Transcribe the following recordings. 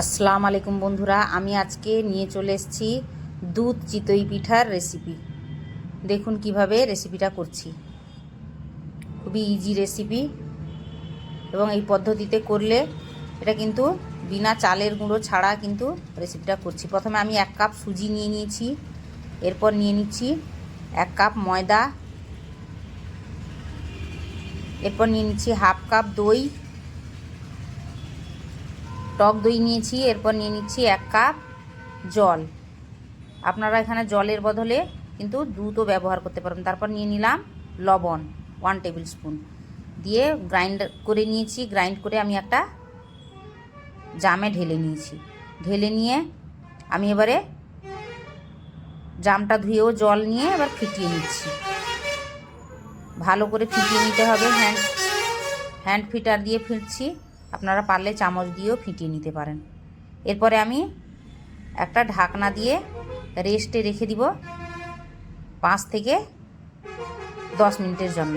আসসালামু আলাইকুম বন্ধুরা, আমি আজকে নিয়ে চলে এসেছি দুধ চিতই পিঠার রেসিপি দেখুন কীভাবে রেসিপিটা করছি। খুবই ইজি রেসিপি এবং এই পদ্ধতিতে করলে এটা কিন্তু বিনা চালের গুঁড়ো ছাড়া কিন্তু রেসিপিটা করছি। প্রথমে আমি এক কাপ সুজি নিয়ে নিয়েছি, এরপর নিয়ে নিচ্ছি এক কাপ ময়দা, এরপর নিয়ে নিচ্ছি হাফ কাপ দই টক দই নিয়েছি, এরপর নিয়ে নিচ্ছি এক কাপ জল। আপনারা এখানে জলের বদলে কিন্তু দুধও ব্যবহার করতে পারবেন। তারপর নিয়ে নিলাম লবণ ওয়ান টেবিল স্পুন দিয়ে গ্রাইন্ড করে নিয়েছি গ্রাইন্ড করে আমি একটা জামে ঢেলে নিয়েছি। ঢেলে নিয়ে আমি এবারে জামটা ধুয়েও জল নিয়ে এবার ফিটিয়ে নিচ্ছি। ভালো করে ফিটিয়ে নিতে হবে হ্যান্ড হ্যান্ড ফিটার দিয়ে ফিরছি আপনারা পারলে চামচ দিয়েও ফিটিয়ে নিতে পারেন। এরপরে আমি একটা ঢাকনা দিয়ে রেস্টে রেখে দিব পাঁচ থেকে দশ মিনিটের জন্য।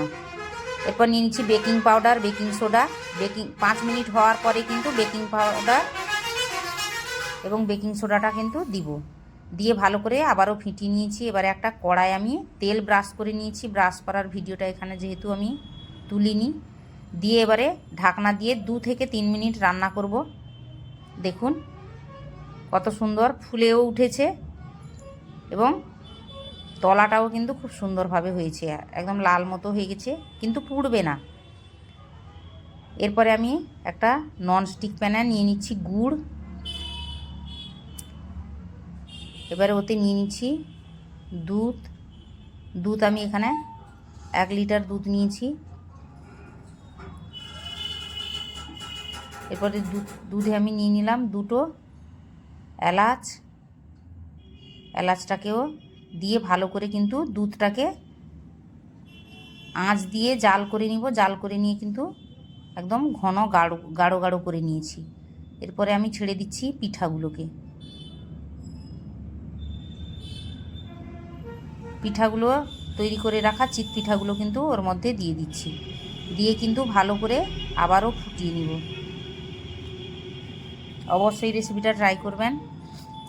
এরপর নিয়ে নিচ্ছি baking powder, baking soda. Baking পাঁচ মিনিট হওয়ার পরে কিন্তু বেকিং পাউডার এবং বেকিং সোডাটা কিন্তু দিব। দিয়ে ভালো করে আবারও ফিটিয়ে নিয়েছি। এবারে একটা কড়াই আমি তেল ব্রাশ করে নিয়েছি। ব্রাশ করার ভিডিওটা এখানে যেহেতু আমি তুলিনি দিয়ে এবারে ঢাকনা দিয়ে দু থেকে তিন মিনিট রান্না করব। দেখুন কত সুন্দর ফুলেও উঠেছে এবং তলাটাও কিন্তু খুব সুন্দরভাবে হয়েছে, একদম লাল মতো হয়ে গেছে, কিন্তু পুড়বে না। এরপরে আমি একটা ননস্টিক প্যানে নিয়ে নিচ্ছি গুড়। এবারে ওতে নিয়ে নিচ্ছি দুধ। দুধ আমি এখানে এক লিটার দুধ নিয়েছি। এরপরে দুধ আমি নিয়ে নিলাম দুটো এলাচ। এলাচটাকেও দিয়ে ভালো করে কিন্তু দুধটাকে আঁচ দিয়ে জাল করে নিব। জাল করে নিয়ে কিন্তু একদম ঘন গাঢ় গাঢ় গাঢ় করে নিয়েছি। এরপরে আমি ছেড়ে দিচ্ছি পিঠাগুলোকে। পিঠাগুলো তৈরি করে রাখা চিত পিঠাগুলো কিন্তু ওর মধ্যে দিয়ে দিচ্ছি। দিয়ে কিন্তু ভালো করে আবারও ফুটিয়ে নিব। অবশ্যই রেসিপিটা ট্রাই করবেন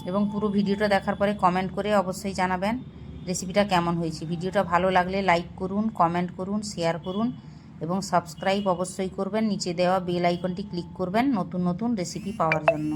এবং পুরো ভিডিওটা দেখার পরে কমেন্ট করে অবশ্যই জানাবেন রেসিপিটা কেমন হয়েছে। ভিডিওটা ভালো লাগলে লাইক করুন কমেন্ট করুন শেয়ার করুন এবং সাবস্ক্রাইব অবশ্যই করবেন। নিচে দেওয়া বেল আইকনটি ক্লিক করবেন নতুন নতুন রেসিপি পাওয়ার জন্য।